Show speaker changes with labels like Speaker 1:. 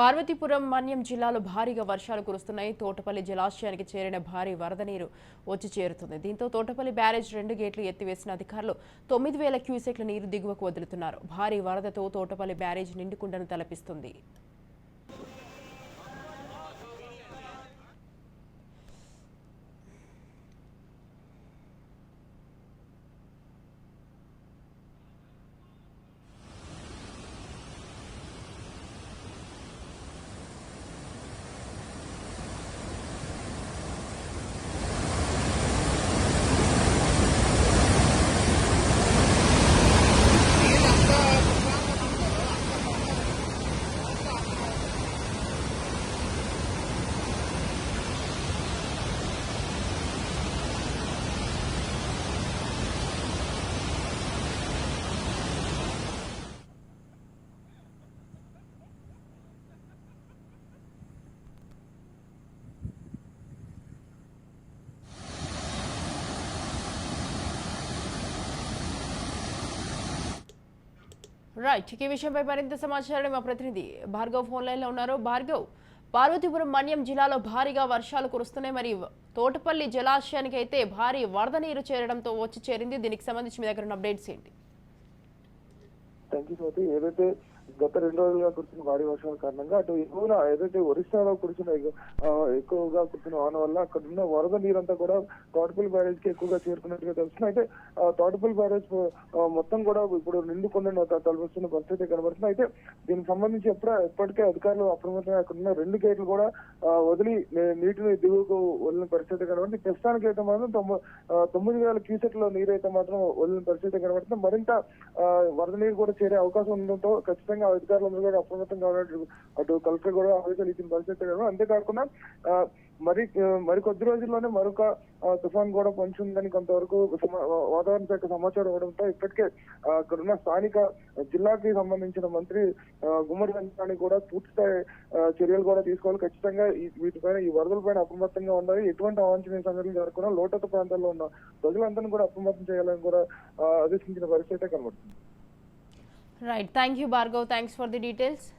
Speaker 1: పార్వతీపురం మన్యం జిల్లాలో భారీగా వర్షాలు కురుస్తున్నాయి. తోటపల్లి జలాశయానికి చేరిన భారీ వరద నీరు వచ్చి చేరుతుంది. దీంతో తోటపల్లి బ్యారేజ్ రెండు గేట్లు ఎత్తివేసిన అధికారులు తొమ్మిది వేల క్యూసెక్ల నీరు దిగువకు వదులుతున్నారు. భారీ వరదతో తోటపల్లి బ్యారేజ్ నిండుకుండను తలపిస్తుంది. రైట్ ఈ విషయంపై మరింత సమాచారాన్ని మా ప్రతినిధి భార్గవ్ ఫోన్లైన్లో ఉన్నారు. భార్గవ్ పార్వతీపురం మన్యం జిల్లాలో భారీగా వర్షాలు కురుస్తున్నాయి. మరి తోటపల్లి జలాశయానికి అయితే భారీ వరద నీరు చేరడంతో వచ్చి చేరింది. దీనికి సంబంధించి మీ దగ్గర ఉన్న అప్డేట్స్ ఏంటి?
Speaker 2: థ్యాంక్ యూ ఏదైతే గత రెండు రోజులుగా కురిసిన భారీ వర్షాల కారణంగా అటు ఎగువన ఏదైతే ఒరిస్సాలో కురిసిన ఎక్కువగా కురిసిన వాన వల్ల అక్కడ ఉన్న వరద నీరంతా కూడా తోటపల్లి బ్యారేజ్కి ఎక్కువగా చేరుకున్నట్టుగా తెలుస్తుంది. అయితే తోటపల్లి బ్యారేజ్ మొత్తం కూడా ఇప్పుడు నిండుకొని తలపిస్తున్న పరిస్థితి కనబడుతుంది. అయితే దీనికి సంబంధించి ఎప్పుడ ఎప్పటికే అధికారులు అప్రమత్తంగా అక్కడ ఉన్న రెండు గేట్లు కూడా వదిలి నీటిని దిగువకు వదిలిన పరిస్థితి కనబడుతుంది. ప్రస్తుతానికి అయితే మాత్రం తొమ్మిది తొమ్మిది వేల క్యూసెట్ల నీరు అయితే మాత్రం వదిలిన పరిస్థితి కనబడుతుంది. మరింత వరద నీరు కూడా చేరే అవకాశం ఉండడంతో ఖచ్చితంగా అధికారులందరూ కూడా అప్రమత్తంగా ఉన్నట్టు అటు కలెక్టర్ కూడా ఆదేశాలు ఇచ్చిన పరిస్థితి కనబడుతుంది. అంతేకాకుండా మరి మరి కొద్ది రోజుల్లోనే మరొక తుఫాన్ కూడా పొంచి ఉందని కొంతవరకు వాతావరణ శాఖ సమాచారం ఇవ్వడంతో ఇప్పటికే అక్కడున్న స్థానిక జిల్లాకి సంబంధించిన మంత్రి గుమ్మడి వెంకటాని కూడా పూర్తిస్థాయి చర్యలు కూడా తీసుకోవాలి ఖచ్చితంగా వీటిపైన ఈ వరదలపైన అప్రమత్తంగా ఉండాలి ఎటువంటి అవాంఛనీయ సంఘటనలు జరగకుండా లోతట్టు ప్రాంతాల్లో ఉన్న ప్రజలందరినీ కూడా అప్రమత్తం చేయాలని కూడా ఆదేశించిన పరిస్థితి అయితే కనబడుతుంది
Speaker 1: Right. Thank you, Bargo. Thanks for the details.